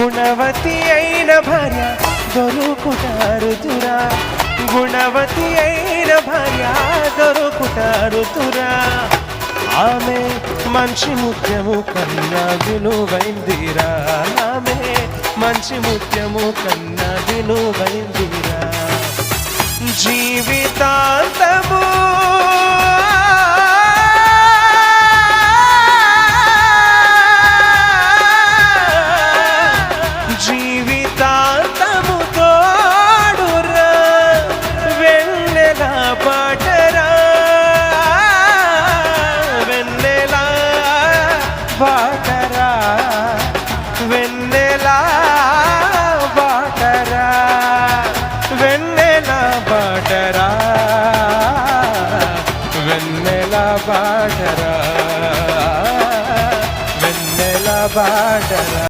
గుణవతి అయిన భార్య దొరుకుటారుతురా గుణవతి అయిన భార్య దొరుకుటారుతురా ఆమె మంచి ముఖ్యము కన్నా విలువైందిరా. ఆమె మంచి ముఖ్యము కన్నా విలువైందిరా. జీవితాంత బాటరా వెన్నెలా బాటరా వెన్నెల బాటరా వెన్నెల బాటరా వెన్నెల బాటరా